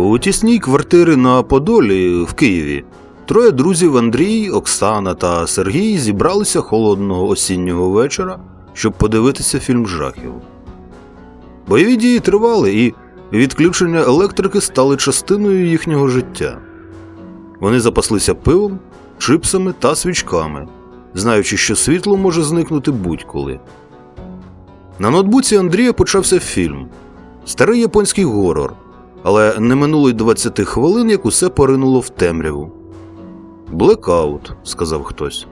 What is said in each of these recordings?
У тісній квартирі на Подолі в Києві троє друзів Андрій, Оксана та Сергій зібралися холодного осіннього вечора, щоб подивитися фільм жахів. Бойові дії тривали, і відключення електрики стали частиною їхнього життя. Вони запаслися пивом, чипсами та свічками, знаючи, що світло може зникнути будь-коли. На ноутбуці Андрія почався фільм старий японський горор, але не минуло й 20 хвилин, як усе поринуло в темряву. Блекаут, сказав хтось.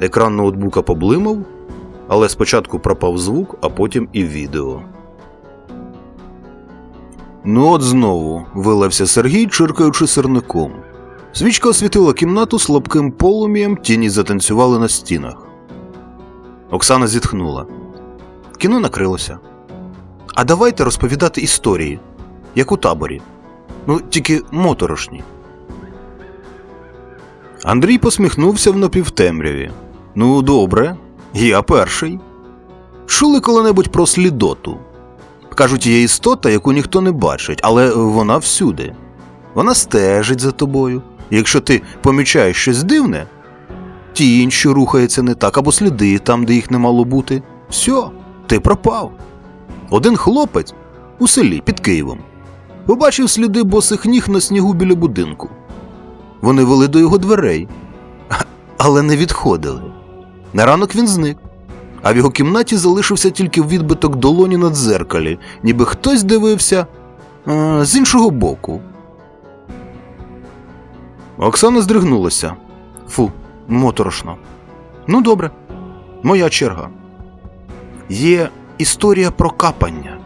Екран ноутбука поблимав, але спочатку пропав звук, а потім і відео. Ну от знову вилився Сергій, чиркаючи сирником. Свічка освітила кімнату слабким полум'ям, тіні затанцювали на стінах. Оксана зітхнула. Кіно накрилося. А давайте розповідати історії, як у таборі. Ну, тільки моторошні. Андрій посміхнувся в напівтемряві. Ну, добре, я перший. Чули коли-небудь про слідоту. Кажуть, є істота, яку ніхто не бачить, але вона всюди. Вона стежить за тобою. Якщо ти помічаєш щось дивне, тінь, що рухається не так, або сліди там, де їх не мало бути, все, ти пропав. Один хлопець у селі під Києвом побачив сліди босих ніг на снігу біля будинку. Вони вели до його дверей, але не відходили. На ранок він зник, а в його кімнаті залишився тільки відбиток долоні на дзеркалі, ніби хтось дивився е, з іншого боку. Оксана здригнулася. Фу, моторошно. Ну, добре, моя черга. Є історія про капання.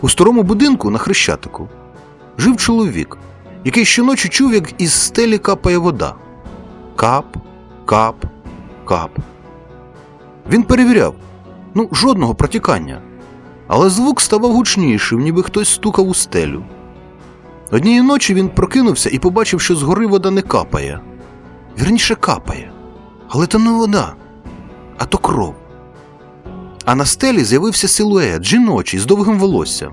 У старому будинку на Хрещатику жив чоловік, який щоночі чув, як із стелі капає вода. Кап, кап, кап. Він перевіряв ну, жодного протікання. Але звук ставав гучнішим, ніби хтось стукав у стелю. Однієї ночі він прокинувся і побачив, що згори вода не капає. Вірніше капає. Але то не вода, а то кров. А на стелі з'явився силует жіночий з довгим волоссям.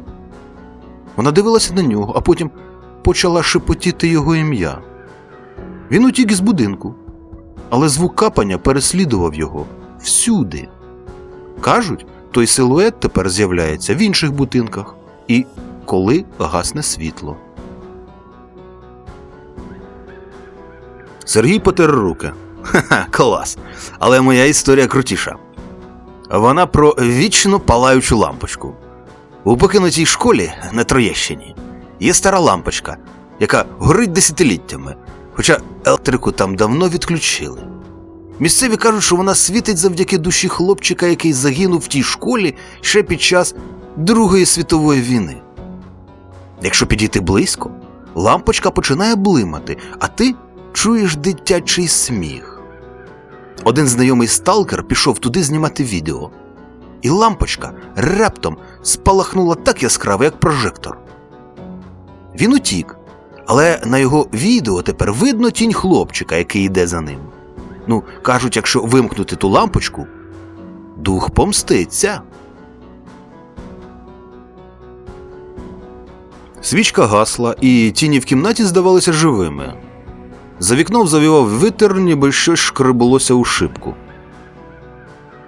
Вона дивилася на нього, а потім почала шепотіти його ім'я. Він утік із будинку, але звук капання переслідував його всюди. Кажуть, той силует тепер з'являється в інших будинках і коли гасне світло. Сергій потер руки. Ха-ха, клас. Але моя історія крутіша. Вона про вічно палаючу лампочку. У покинутій школі на Троєщині є стара лампочка, яка горить десятиліттями, хоча електрику там давно відключили. Місцеві кажуть, що вона світить завдяки душі хлопчика, який загинув в тій школі ще під час Другої світової війни. Якщо підійти близько, лампочка починає блимати, а ти чуєш дитячий сміх. Один знайомий сталкер пішов туди знімати відео, і лампочка раптом спалахнула так яскраво, як прожектор. Він утік, але на його відео тепер видно тінь хлопчика, який йде за ним. Ну, кажуть, якщо вимкнути ту лампочку, дух помститься. Свічка гасла, і тіні в кімнаті здавалися живими. За вікном завівав вітер, ніби щось шкребулося у шибку.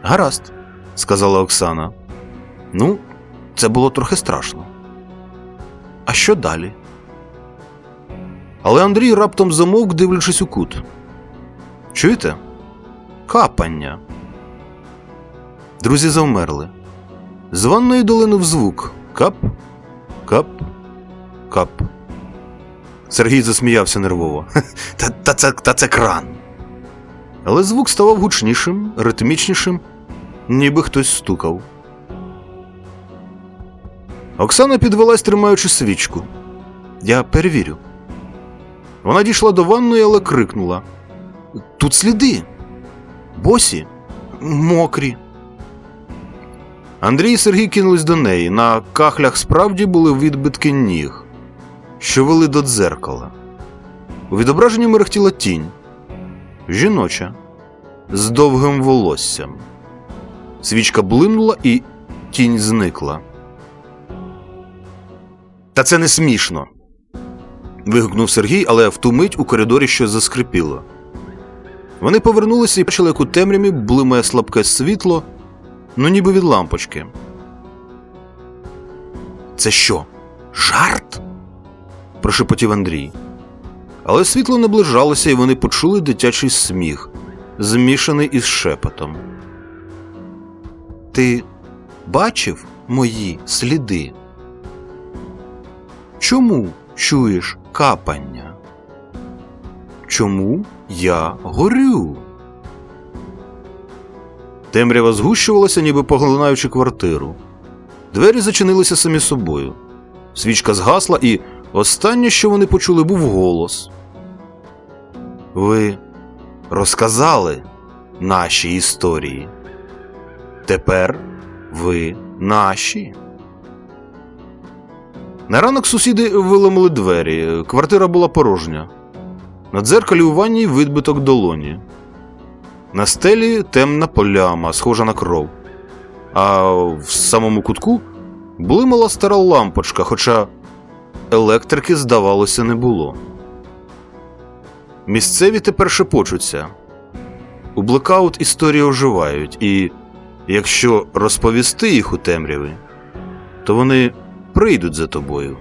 Гаразд, сказала Оксана. Ну, це було трохи страшно. А що далі? Але Андрій раптом замовк, дивлячись у кут. Чуєте? Капання. Друзі завмерли. З ванної долинув звук. Кап, кап, кап. Сергій засміявся нервово. Та, та, це, та це кран. Але звук ставав гучнішим, ритмічнішим, ніби хтось стукав. Оксана підвелась, тримаючи свічку. Я перевірю. Вона дійшла до ванної, але крикнула: Тут сліди. Босі, мокрі. Андрій і Сергій кинулись до неї. На кахлях справді були відбитки ніг, що вели до дзеркала. У відображенні мерехтіла тінь жіноча з довгим волоссям. Свічка блимнула і тінь зникла. Та це не смішно, вигукнув Сергій, але в ту мить у коридорі щось заскрипіло. Вони повернулися і бачили, як у темряві блимає слабке світло, ну ніби від лампочки. Це що? Жарт? Прошепотів Андрій. Але світло наближалося, і вони почули дитячий сміх, змішаний із шепотом. Ти бачив мої сліди? Чому чуєш капання? Чому я горю? Темрява згущувалася, ніби поглинаючи квартиру. Двері зачинилися самі собою. Свічка згасла, і останнє, що вони почули, був голос. Ви розказали наші історії. Тепер ви наші. На ранок сусіди виламали двері. Квартира була порожня. На дзеркалі у ванні відбиток долоні. На стелі темна поляма, схожа на кров. А в самому кутку блимала стара лампочка, хоча електрики, здавалося, не було. Місцеві тепер шепочуться. У блекаут історії оживають, і якщо розповісти їх у темряві, то вони прийдуть за тобою.